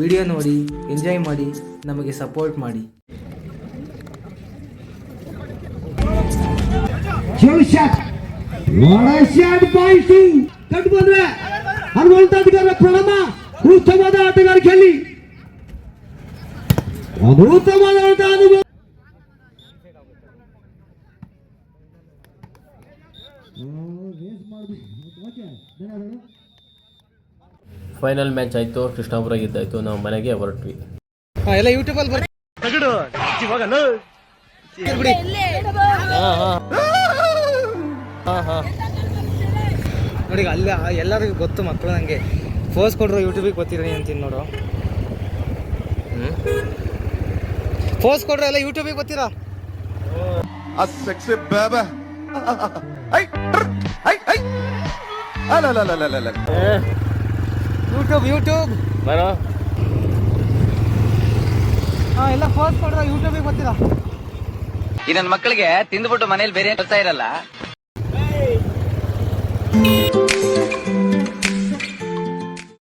Video ನೋಡಿ enjoy ಮಾಡಿ ನಮಗೆ ಸಪೋರ್ಟ್ ಮಾಡಿ. ಆಟಗಾರಿಕೆಯಲ್ಲಿ. ಒಂದು ಓಕೆ ಅನುಭವ ಫೈನಲ್ ಮ್ಯಾಚ್ ಆಯಿತು ಕೃಷ್ಣಾಪುರ ಗೆದ್ದಾಯಿತು ನಾವು ಮನೆಗೆ ಹೊರಟ್ವಿ. ಎಲ್ಲ ಯೂಟ್ಯೂಬಲ್ಲಿ ಬರ್ತೀವಿ ನೋಡಿ ಅಲ್ಲ ಎಲ್ಲರಿಗೂ ಗೊತ್ತು ಮಕ್ಕಳು ನನಗೆ ಫೋರ್ಸ್ ಕೊಡ್ರು ಯೂಟ್ಯೂಬಿಗೆ ಗೊತ್ತಿರೋ ಅಂತೀನಿ ನೋಡು. ಫೋರ್ಸ್ ಕೊಡ್ರು ಎಲ್ಲ ಯೂಟ್ಯೂಬಿಗೆ ಗೊತ್ತಿರಾ? ಅಲ್ಲ ಅಲ್ಲ ಅಲ್ಲ Hey, ಯೂಟ್ಯೂಬ್ ಯೂಟ್ಯೂಬ್ ಬರೋ. ಹಾ ಎಲ್ಲ ಫೋರ್ಸ್ ಕೊಡ್ರ ಯೂಟ್ಯೂಬಿಗೆ ಗೊತ್ತಿಲ್ಲ. ಇದನ್ನ ಮಕ್ಕಳಿಗೆ ತಿಂದ್ಬಿಟ್ಟು ಮನೇಲಿ ಬೇರೆ ಕೆಲಸ ಇರಲ್ಲ.